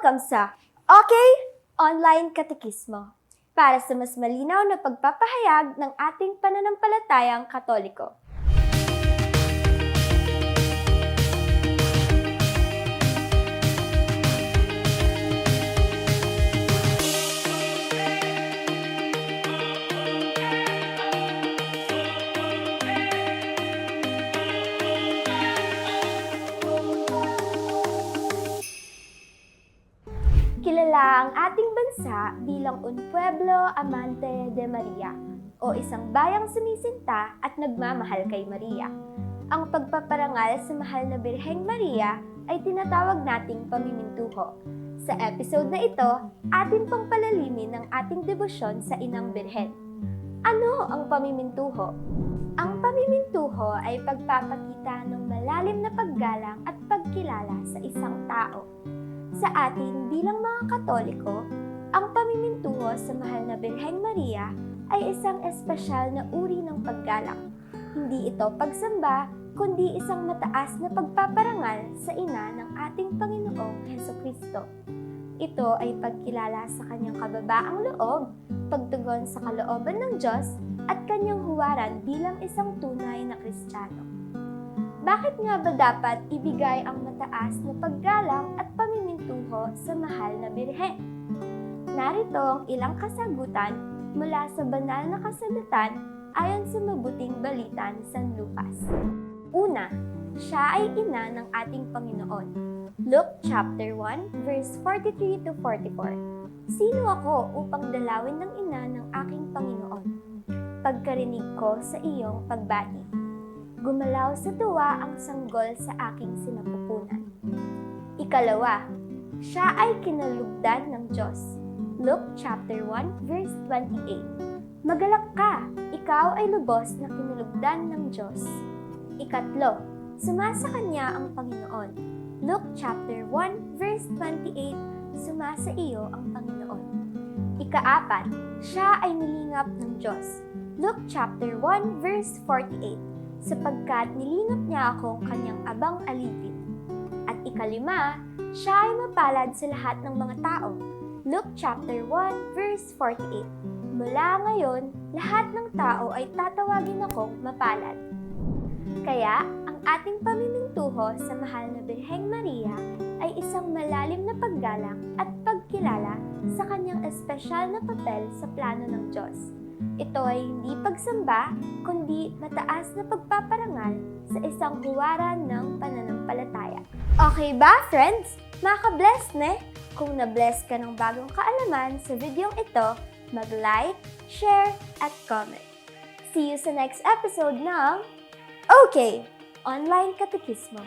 Welcome sa Okay Online Katekismo para sa mas malinaw na pagpapahayag ng ating pananampalatayang katoliko. Kilala ang ating bansa bilang Un Pueblo Amante de Maria o isang bayang sumisinta at nagmamahal kay Maria. Ang pagpaparangal sa mahal na Birheng Maria ay tinatawag nating pamimintuho. Sa episode na ito, atin pang palalimin ang ating debosyon sa Inang Birhen. Ano ang pamimintuho? Ang pamimintuho ay pagpapakita ng Sa atin bilang mga Katoliko, ang pamimintuho sa mahal na Birheng Maria ay isang espesyal na uri ng paggalang. Hindi ito pagsamba, kundi isang mataas na pagpaparangal sa ina ng ating Panginoong Heso Kristo. Ito ay pagkilala sa kanyang kababaang loob, pagtugon sa kalooban ng Diyos, at kanyang huwaran bilang isang tunay na Kristiyano. Bakit nga ba dapat ibigay ang mataas na paggalang at pamimintuho sa mahal na birhen? Narito ang ilang kasagutan mula sa banal na kasulatan ayon sa mabuting balita ni San Lucas. Una, siya ay ina ng ating Panginoon. Luke chapter 1 verse 43 to 44. Sino ako upang dalawin ng ina ng aking Panginoon? Pagkarinig ko sa iyong pagbati. Gumalaw sa tuwa ang sanggol sa aking sinapupunan. Ikalawa, siya ay kinalugdan ng Diyos. Luke chapter 1 verse 28. Magalak ka, ikaw ay lubos na kinalugdan ng Diyos. Ikatlo, sumasa kanya ang Panginoon. Luke chapter 1 verse 28, sumasa iyo ang Panginoon. Ikaapat, siya ay nilingap ng Diyos. Luke chapter 1 verse 48, sapagkat nilingap niya akong kanyang abang alipin. At ikalima, siya ay mapalad sa lahat ng mga tao. Luke chapter 1 verse 48, Mula ngayon, lahat ng tao ay tatawagin akong mapalad. Kaya, ang ating pamimintuho sa mahal na Birheng Maria ay isang malalim na paggalang at pagkilala sa kanyang espesyal na papel sa plano ng Diyos. Ito ay hindi pagsamba, kundi mataas na pagpaparangal sa isang huwaran ng pananampalataya. Okay ba, friends? Maka-bless ne? Kung na-bless ka ng bagong kaalaman sa videong ito, mag-like, share, at comment. See you sa next episode ng Okay, Online Katekismo.